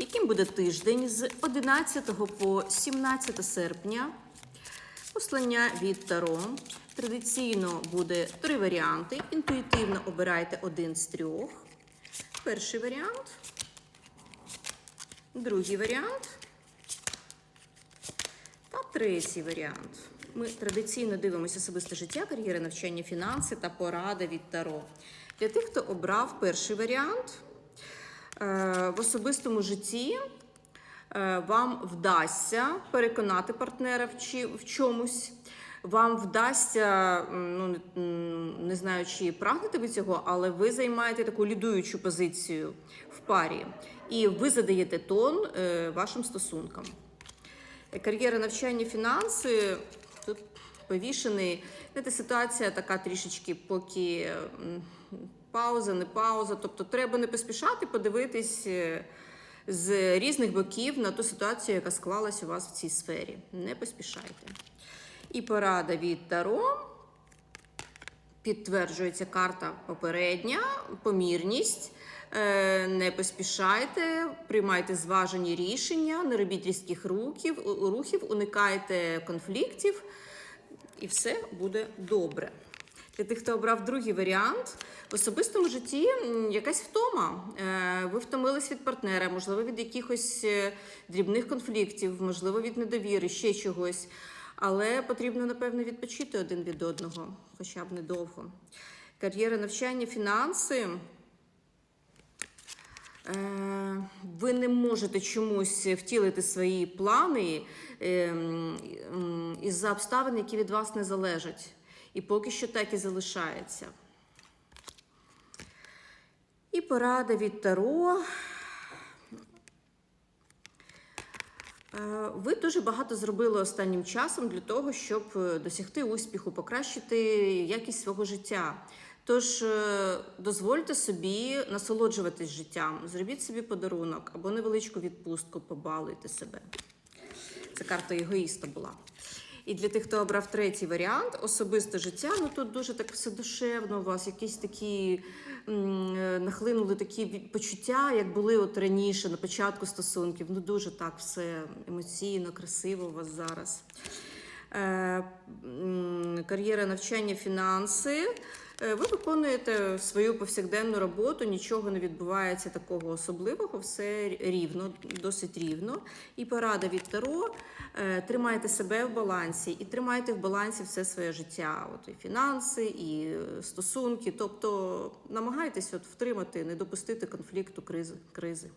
Яким буде тиждень з 11 по 17 серпня? Послання від Таро. Традиційно буде три варіанти. Інтуїтивно обирайте один з трьох. Перший варіант. Другий варіант. Та третій варіант. Ми традиційно дивимося особисте життя, кар'єра, навчання, фінанси та порада від Таро. Для тих, хто обрав перший варіант, в особистому житті е, вам вдасться переконати партнера в чомусь. Вам вдасться, ну не- знаю, чи прагнете ви цього, але ви займаєте таку лідуючу позицію в парі, і ви задаєте тон е, вашим стосункам. Кар'єра навчання, фінанси тут повішений. Знаєте, ситуація така трішечки, поки пауза, не пауза. Тобто треба не поспішати подивитись е, з різних боків на ту ситуацію, яка склалась у вас в цій сфері. Не поспішайте. І порада від Таро. Підтверджується карта попередня, помірність. Е, Не поспішайте, приймайте зважені рішення, не робіть різких рухів, рухів, уникайте конфліктів, і все буде добре. Для тих, хто обрав другий варіант, в особистому житті якась втома. Е, Ви втомились від партнера, можливо, від якихось е, дрібних конфліктів, можливо, від недовіри, ще чогось. Але потрібно, напевно, відпочити один від одного, хоча б недовго. Кар'єра, навчання, фінанси. Е, Ви не можете чомусь втілити свої плани е, із-за обставин, які від вас не залежать. І поки що так і залишається. І порада від Таро. Е, Ви дуже багато зробили останнім часом для того, щоб е, досягти успіху, покращити якість свого життя. Тож е, дозвольте собі насолоджуватись життям, зробіть собі подарунок або невеличку відпустку, побалуйте себе. Це карта егоїста була. І для тих, хто обрав третій варіант, особисте життя, ну тут дуже так все душевно у вас, якісь такі м, е, нахлинули такі почуття, як були от раніше, на початку стосунків. Ну дуже так все емоційно, красиво у вас зараз. Е, м, кар'єра навчання, фінанси. Е, Ви виконуєте свою повсякденну роботу, нічого не відбувається такого особливого, все рівно, досить рівно. І порада від Таро. е, Тримайте себе в балансі і тримайте в балансі все своє життя. От і фінанси, і е, стосунки. Тобто намагайтесь от втримати, не допустити конфлікту, кризи. кризи.